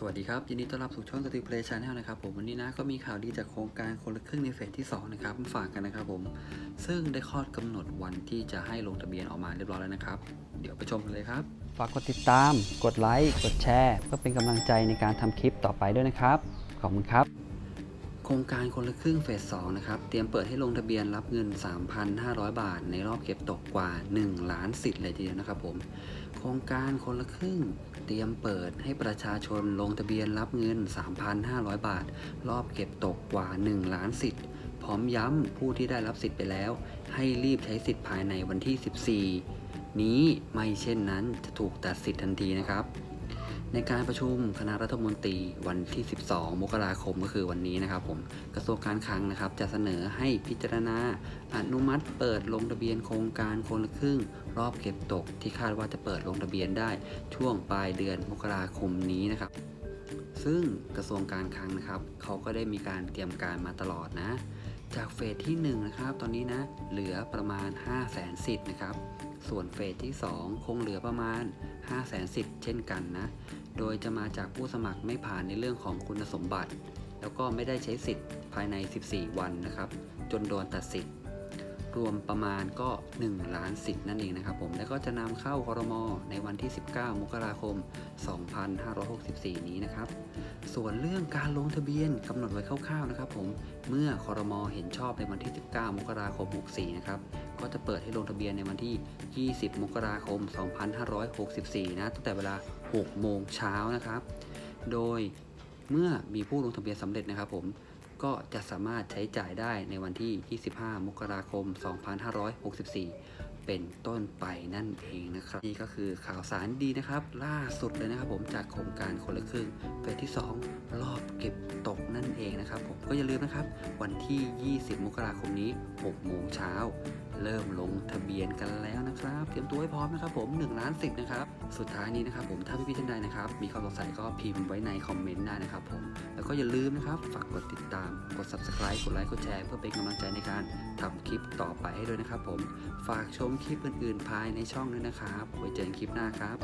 สวัสดีครับ ยินดีต้อนรับสู่ช่องสติเพลย์ชาแนลนะครับผมวันนี้นะก็มีข่าวดีจากโครงการคนละครึ่งในเฟสที่ 2 นะครับมาฝากกันนะครับผม ซึ่งได้คลอดกำหนดวันที่จะให้ลงทะเบียนออกมาเรียบร้อยแล้วนะครับ เดี๋ยวไปชมกันเลยครับ ฝากกดติดตาม กดไลค์ กดแชร์ เพื่อเป็นกำลังใจในการทำคลิปต่อไปด้วยนะครับ ขอบคุณครับ ครงการคนละครึ่งเฟส2นะครับ เตรียมเปิดให้ลงทะเบียนรับเงิน 3,500 บาท ในรอบเก็บตกกว่า 1 ล้านสิทธิ์เลยทีเดียวนะครับผม โครงการคนละครึ่ง เตรียมเปิดให้ประชาชนลงทะเบียนรับเงิน 3,500 บาท รอบเก็บตกกว่า 1 ล้านสิทธิ์ พร้อมย้ำผู้ที่ได้รับสิทธิ์ไปแล้ว ให้รีบใช้สิทธิ์ภายในวันที่ 14 นี้ไม่เช่นนั้นจะถูกตัดสิทธิ์ทันทีนะครับ ในการประชุมคณะรัฐมนตรีวันที่ 12 มกราคมก็คือวันนี้นะครับผมกระทรวงการคลังนะครับ จะเสนอให้พิจารณาอนุมัติเปิดลงทะเบียนโครงการคนละครึ่ง รอบเก็บตกที่คาดว่าจะเปิดลงทะเบียนได้ช่วงปลายเดือนมกราคมนี้นะครับ ซึ่งกระทรวงการคลังนะครับเขาก็ได้มีการเตรียมการมาตลอดนะ จากเฟสที่1นะครับตอนนี้นะเหลือประมาณ 5 0 0แสนสิทธิ์นะครับ ส่วนเฟสที่ 2 คงเหลือประมาณ 5 0 0แสนสิทธิ์เช่นกันนะ โดยจะมาจากผู้สมัครไม่ผ่านในเรื่องของคุณสมบัติ แล้วก็ไม่ได้ใช้สิทธิ์ภายใน 14 วันนะครับ จนโดนตัดสิทธิ์ รวมประมาณก็1ล้านสิทธิ์นั่นเองนะครับผมแล้วก็จะนำเข้าคอรมอในวันที่ 19 มกราคม 2564 นี้นะครับ ส่วนเรื่องการลงทะเบียนกำหนดไว้คร่าวๆนะครับผมเมื่อคอรมอเห็นชอบในวันที่ 19 มกราคม 64 นะครับก็จะเปิดให้ลงทะเบียนในวันที่ 20 มกราคม 2564 นะตั้งแต่เวลา 6 โมงเช้านะครับ โดย เมื่อมีผู้ลงทะเบียนสำเร็จนะครับผมก็จะสามารถใช้จ่ายได้ในวันที่ 25 มกราคม 2564 เป็นต้นไปนั่นเองนะครับ นี่ก็คือข่าวสารดีนะครับ ล่าสุดเลยนะครับผมจากโครงการคนละครึ่งเฟสที่ 2 รอบเก็บ นะครับผมก็อย่าลืมนะครับ วันที่ 20 มกราคมนี้ 6 โมงเช้า เริ่มลงทะเบียนกันแล้วนะครับ เตรียมตัวให้พร้อมนะครับผม1ล้านสิทธิ์นะครับ สุดท้ายนี้นะครับผมถ้าพี่ๆท่านใดนะครับ มีข้อสงสัยก็พิมพ์ไว้ในคอมเมนต์ได้นะครับผม แล้วก็อย่าลืมนะครับ ฝากกดติดตาม กด subscribe กดไลค์กดแชร์เพื่อเป็นกำลังใจในการทำคลิปต่อไปให้ด้วยนะครับผม ฝากชมคลิปอื่นๆ ภายในช่องด้วยนะครับ ไว้เจอกันคลิปหน้าครับ